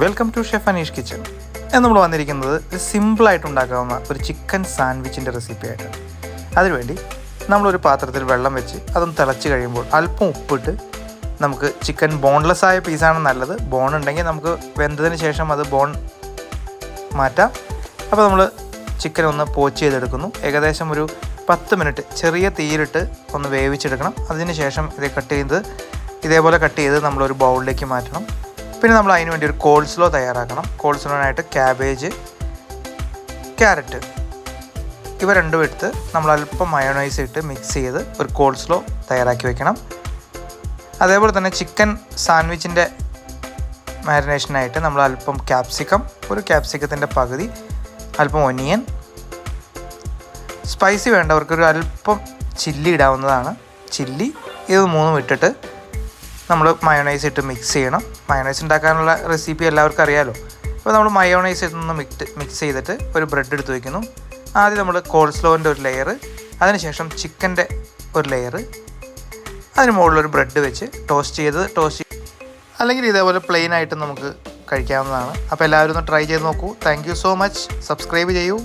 Welcome to chef Aneesh kitchen നമ്മൾ വന്നിരിക്കുന്നത് സിമ്പിളായിട്ട് ഉണ്ടാക്കാവുന്ന ഒരു ചിക്കൻ സാൻഡ്വിച്ചിന്റെ റെസിപ്പി ആയിട്ടാണ്. അതിനുവേണ്ടി നമ്മളൊരു പാത്രത്തിൽ വെള്ളം വെച്ച് അതൊന്ന് തിളച്ച് കഴിയുമ്പോൾ അല്പം ഉപ്പിട്ട് നമുക്ക് ചിക്കൻ ബോൺലെസ് ആയ പീസാണ് നല്ലത്. ബോൺ ഉണ്ടെങ്കിൽ നമുക്ക് വെന്തതിന് ശേഷം അത് ബോൺ മാറ്റാം. അപ്പോൾ നമ്മൾ ചിക്കൻ ഒന്ന് പോച്ച് ചെയ്തെടുക്കുന്നു. ഏകദേശം ഒരു പത്ത് മിനിറ്റ് ചെറിയ തീയിലിട്ട് ഒന്ന് വേവിച്ചെടുക്കണം. അതിന് ശേഷം ഇത് കട്ട് ചെയ്ത് ഇതേപോലെ കട്ട് ചെയ്ത് നമ്മളൊരു ബൗളിലേക്ക് മാറ്റണം. പിന്നെ നമ്മൾ അതിന് വേണ്ടി ഒരു കോൾസ്ലോ തയ്യാറാക്കണം. കോൾസ്ലോനായിട്ട് ക്യാബേജ് ക്യാരറ്റ് ഇവ രണ്ടും എടുത്ത് നമ്മൾ അല്പം മയോണൈസ് ഇട്ട് മിക്സ് ചെയ്ത് ഒരു കോൾസ്ലോ തയ്യാറാക്കി വെക്കണം. അതേപോലെ തന്നെ ചിക്കൻ സാൻഡ്വിച്ചിന്റെ മാരിനേഷനായിട്ട് നമ്മൾ അല്പം ക്യാപ്സിക്കം ഒരു ക്യാപ്സിക്കത്തിന്റെ പകുതി അല്പം ഒനിയൻ സ്പൈസി വേണ്ടവർക്ക് ഒരു അല്പം ചില്ലി ഇടാവുന്നതാണ്. ചില്ലി ഇത് മൂന്നും ഇട്ടിട്ട് നമ്മൾ മയോണൈസ് ഇട്ട് മിക്സ് ചെയ്യണം. മയോണൈസ് ഉണ്ടാക്കാനുള്ള റെസിപ്പി എല്ലാവർക്കും അറിയാലോ. അപ്പോൾ നമ്മൾ മയോണൈസ് ഇട്ടൊന്ന് മിക്സ് മിക്സ് ചെയ്തിട്ട് ഒരു ബ്രെഡ് എടുത്ത് വയ്ക്കുന്നു ആദ്യം നമ്മൾ കോൾസ്ലോവിന്റെ ഒരു ലെയർ അതിനുശേഷം ചിക്കന്റെ ഒരു ലെയർ അതിന് മുകളിലൊരു ബ്രെഡ് വെച്ച് ടോസ്റ്റ് ചെയ്ത് ടോസ്റ്റ് അല്ലെങ്കിൽ ഇതേപോലെ പ്ലെയിൻ ആയിട്ട് നമുക്ക് കഴിക്കാവുന്നതാണ്. അപ്പോൾ എല്ലാവരും ഒന്ന് ട്രൈ ചെയ്ത് നോക്കൂ. താങ്ക് സോ മച്ച് സബ്സ്ക്രൈബ് ചെയ്യൂ.